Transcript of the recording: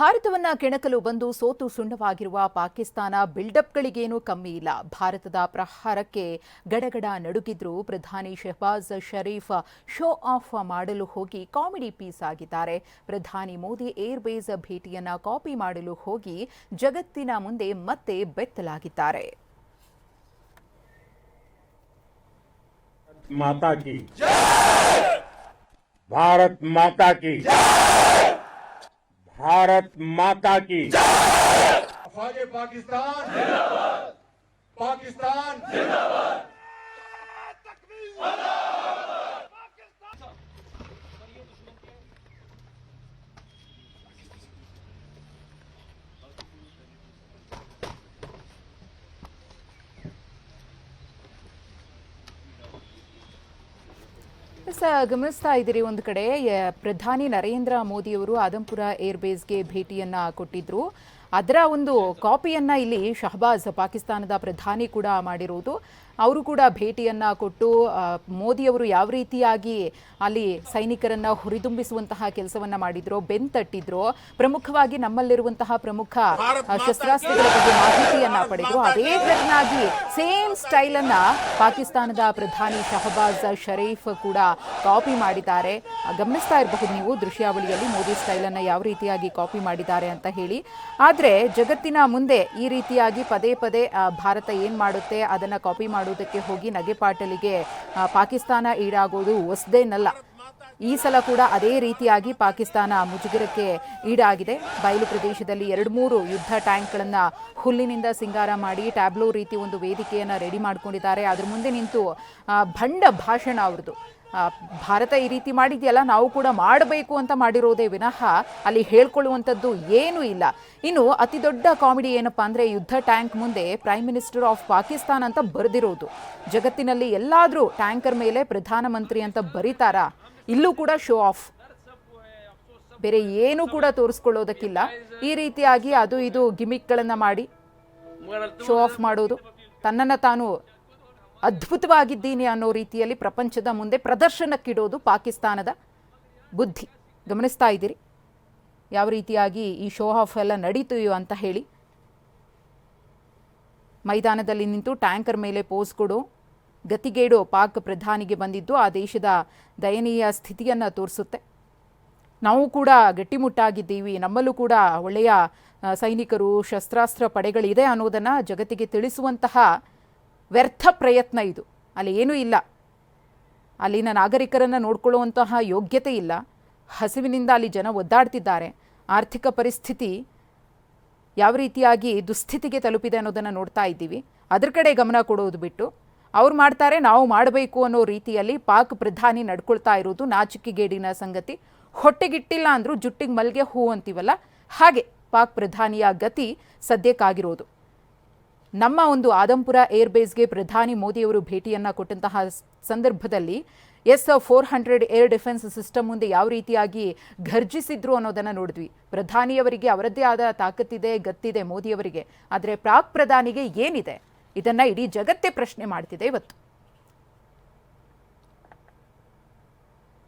ಭಾರತವನ್ನ ಕೆಣಕಲು ಬಂದು ಸೋತು ಸುಣ್ಣವಾಗಿರುವ ಪಾಕಿಸ್ತಾನ ಬಿಲ್ಡಪ್ಗಳಿಗೇನು ಕಮ್ಮಿ ಇಲ್ಲ. ಭಾರತದ ಪ್ರಹಾರಕ್ಕೆ ಗಡಗಡ ನಡುಗಿದ್ರು ಪ್ರಧಾನಿ ಶೆಹಬಾಜ್ ಶರೀಫ್. ಶೋ ಆಫ್ ಮಾಡಲು ಹೋಗಿ ಕಾಮಿಡಿ ಪೀಸ್ ಆಗಿದ್ದಾರೆ. ಪ್ರಧಾನಿ ಮೋದಿ ಏರ್ಬೇಸ್ ಭೇಟಿಯನ್ನ ಕಾಪಿ ಮಾಡಲು ಹೋಗಿ ಜಗತ್ತಿನ ಮುಂದೆ ಮತ್ತೆ ಬೆತ್ತಲಾಗಿದ್ದಾರೆ. ಭಾರತ್ ಮಾತಾ ಕಿ भारत माता की। पाकिस्तान। पाकिस्तान। ಗಮನಿಸ್ತಾ ಇದ್ದೀರಿ ಒಂದು ಕಡೆ ಪ್ರಧಾನಿ ನರೇಂದ್ರ ಮೋದಿಯವರು ಆದಂಪುರ ಏರ್ಬೇಸ್ಗೆ ಭೇಟಿಯನ್ನ ಕೊಟ್ಟಿದ್ರು. ಅದರ ಒಂದು ಕಾಪಿಯನ್ನ ಇಲ್ಲಿ ಶಹಬಾಜ್, ಪಾಕಿಸ್ತಾನದ ಪ್ರಧಾನಿ ಕೂಡ ಮಾಡಿರುವುದು ಅವರು ಕೂಡ ಭೇಟಿಯನ್ನ ಕೊಟ್ಟು ಮೋದಿಯವರು ಯಾವ ರೀತಿಯಾಗಿ ಅಲ್ಲಿ ಸೈನಿಕರನ್ನ ಹುರಿದುಂಬಿಸುವಂತಹ ಕೆಲಸವನ್ನ ಮಾಡಿದ್ರು ಬೆಂತಟ್ಟಿದ್ರು ಪ್ರಮುಖವಾಗಿ ನಮ್ಮಲ್ಲಿರುವಂತಹ ಪ್ರಮುಖ ಶಸ್ತ್ರಾಸ್ತ್ರಗಳ ಬಗ್ಗೆ ಮಾಹಿತಿಯನ್ನ ಪಡೆದ್ರು. ಅದೇ ರೀತಿಯಾಗಿ ಸೇಮ್ ಸ್ಟೈಲ್ ಅನ್ನ ಪಾಕಿಸ್ತಾನದ ಪ್ರಧಾನಿ ಶಹಬಾಜ್ ಶರೀಫ್ ಕೂಡ ಕಾಪಿ ಮಾಡಿದ್ದಾರೆ. ಗಮನಿಸ್ತಾ ಇರಬಹುದು ನೀವು ದೃಶ್ಯಾವಳಿಯಲ್ಲಿ ಮೋದಿ ಸ್ಟೈಲ್ ಅನ್ನ ಯಾವ ರೀತಿಯಾಗಿ ಕಾಪಿ ಮಾಡಿದ್ದಾರೆ ಅಂತ ಹೇಳಿ. ಆದ್ರೆ ಜಗತ್ತಿನ ಮುಂದೆ ಈ ರೀತಿಯಾಗಿ ಪದೇ ಪದೇ ಭಾರತ ಏನ್ ಮಾಡುತ್ತೆ ಅದನ್ನ ಕಾಪಿ ಮಾಡುವುದಕ್ಕೆ ಹೋಗಿ ನಗೆಪಾಟಲಿಗೆ ಪಾಟಲಿಗೆ ಪಾಕಿಸ್ತಾನ ಈಡಾಗೋದು ಹೊಸದೇನಲ್ಲ. ಈ ಸಲ ಕೂಡ ಅದೇ ರೀತಿಯಾಗಿ ಪಾಕಿಸ್ತಾನ ಮುಜುಗರಕ್ಕೆ ಈಡಾಗಿದೆ. ಬಯಲು ಪ್ರದೇಶದಲ್ಲಿ ಎರಡು ಮೂರು ಯುದ್ಧ ಟ್ಯಾಂಕ್ಗಳನ್ನು ಹುಲ್ಲಿನಿಂದ ಸಿಂಗಾರ ಮಾಡಿ ಟ್ಯಾಬ್ಲೋ ರೀತಿ ಒಂದು ವೇದಿಕೆಯನ್ನ ರೆಡಿ ಮಾಡ್ಕೊಂಡಿದ್ದಾರೆ. ಅದ್ರ ಮುಂದೆ ನಿಂತು ಭಂಡ ಭಾಷಣ ಅವ್ರದ್ದು. ಭಾರತ ಈ ರೀತಿ ಮಾಡಿದೆಯಲ್ಲ, ನಾವು ಕೂಡ ಮಾಡಬೇಕು ಅಂತ ಮಾಡಿರೋದೇ ವಿನಃ ಅಲ್ಲಿ ಹೇಳ್ಕೊಳ್ಳುವಂಥದ್ದು ಏನೂ ಇಲ್ಲ. ಇನ್ನು ಅತಿ ದೊಡ್ಡ ಕಾಮಿಡಿ ಏನಪ್ಪಾ ಅಂದರೆ ಯುದ್ಧ ಟ್ಯಾಂಕ್ ಮುಂದೆ ಪ್ರೈಮ್ ಮಿನಿಸ್ಟರ್ ಆಫ್ ಪಾಕಿಸ್ತಾನ್ ಅಂತ ಬರೆದಿರೋದು. ಜಗತ್ತಿನಲ್ಲಿ ಎಲ್ಲಾದರೂ ಟ್ಯಾಂಕರ್ ಮೇಲೆ ಪ್ರಧಾನಮಂತ್ರಿ ಅಂತ ಬರೀತಾರಾ? ಇಲ್ಲೂ ಕೂಡ ಶೋ ಆಫ್ ಬೇರೆ ಏನು ಕೂಡ ತೋರಿಸ್ಕೊಳ್ಳೋದಕ್ಕಿಲ್ಲ. ಈ ರೀತಿಯಾಗಿ ಅದು ಇದು ಗಿಮಿಕ್ಗಳನ್ನು ಮಾಡಿ ಶೋ ಆಫ್ ಮಾಡೋದು ತನ್ನನ್ನು ತಾನು ಅದ್ಭುತವಾಗಿದ್ದೀನಿ ಅನ್ನೋ ರೀತಿಯಲ್ಲಿ ಪ್ರಪಂಚದ ಮುಂದೆ ಪ್ರದರ್ಶನಕ್ಕಿಡೋದು ಪಾಕಿಸ್ತಾನದ ಬುದ್ಧಿ. ಗಮನಿಸ್ತಾ ಇದ್ದೀರಿ. ಯಾವ ರೀತಿಯಾಗಿ ಈ ಶೋ ಆಫ್ ಎಲ್ಲ ನಡೀತೀಯೋ ಅಂತ ಹೇಳಿ ಮೈದಾನದಲ್ಲಿ ನಿಂತು ಟ್ಯಾಂಕರ್ ಮೇಲೆ ಪೋಸ್ ಕೊಡು. ಗತಿಗೇಡು ಪಾಕ್ ಪ್ರಧಾನಿಗೆ ಬಂದಿದ್ದು ಆ ದೇಶದ ದಯನೀಯ ಸ್ಥಿತಿಯನ್ನು ತೋರಿಸುತ್ತೆ. ನಾವು ಕೂಡ ಗಟ್ಟಿಮುಟ್ಟಾಗಿದ್ದೀವಿ. ನಮ್ಮಲ್ಲೂ ಕೂಡ ಒಳ್ಳೆಯ ಸೈನಿಕರು, ಶಸ್ತ್ರಾಸ್ತ್ರ ಪಡೆಗಳಿದೆ ಅನ್ನೋದನ್ನು ಜಗತ್ತಿಗೆ ತಿಳಿಸುವಂತಹ ವ್ಯರ್ಥ ಪ್ರಯತ್ನ ಇದು. ಅಲ್ಲಿ ಏನೂ ಇಲ್ಲ. ಅಲ್ಲಿನ ನಾಗರಿಕರನ್ನು ನೋಡ್ಕೊಳ್ಳುವಂತಹ ಯೋಗ್ಯತೆ ಇಲ್ಲ. ಹಸಿವಿನಿಂದ ಅಲ್ಲಿ ಜನ ಒದ್ದಾಡ್ತಿದ್ದಾರೆ. ಆರ್ಥಿಕ ಪರಿಸ್ಥಿತಿ ಯಾವ ರೀತಿಯಾಗಿ ದುಸ್ಥಿತಿಗೆ ತಲುಪಿದೆ ಅನ್ನೋದನ್ನು ನೋಡ್ತಾ ಇದ್ದೀವಿ. ಅದ್ರ ಕಡೆ ಗಮನ ಕೊಡೋದು ಬಿಟ್ಟು ಅವ್ರು ಮಾಡ್ತಾರೆ, ನಾವು ಮಾಡಬೇಕು ಅನ್ನೋ ರೀತಿಯಲ್ಲಿ ಪಾಕ್ ಪ್ರಧಾನಿ ನಡ್ಕೊಳ್ತಾ ಇರೋದು ನಾಚಿಕೆಗೇಡಿನ ಸಂಗತಿ. ಹೊಟ್ಟೆಗಿಟ್ಟಿಲ್ಲ ಅಂದರೂ ಜುಟ್ಟಿಗೆ ಮಲ್ಗೆ ಹೂ ಅಂತೀವಲ್ಲ, ಹಾಗೆ ಪಾಕ್ ಪ್ರಧಾನಿಯ ಗತಿ ಸದ್ಯಕ್ಕಾಗಿರೋದು. ನಮ್ಮ ಒಂದು ಆದಂಪುರ ಏರ್ಬೇಸ್ಗೆ ಪ್ರಧಾನಿ ಮೋದಿಯವರು ಭೇಟಿಯನ್ನ ಕೊಟ್ಟಂತಹ ಸಂದರ್ಭದಲ್ಲಿ S four hundred air defence system ಮುಂದೆ ಯಾವ ರೀತಿಯಾಗಿ ಘರ್ಜಿಸಿದ್ರು ಅನ್ನೋದನ್ನ ನೋಡಿದ್ವಿ. ಪ್ರಧಾನಿಯವರಿಗೆ ಅವರದ್ದೇ ಆದ ತಾಕತ್ತಿದೆ, ಗತ್ತಿದೆ ಮೋದಿಯವರಿಗೆ. ಆದರೆ ಪಾಕ್ ಪ್ರಧಾನಿಗೆ ಏನಿದೆ? ಇದನ್ನ ಇಡೀ ಜಗತ್ತೇ ಪ್ರಶ್ನೆ ಮಾಡ್ತಿದೆ ಇವತ್ತು.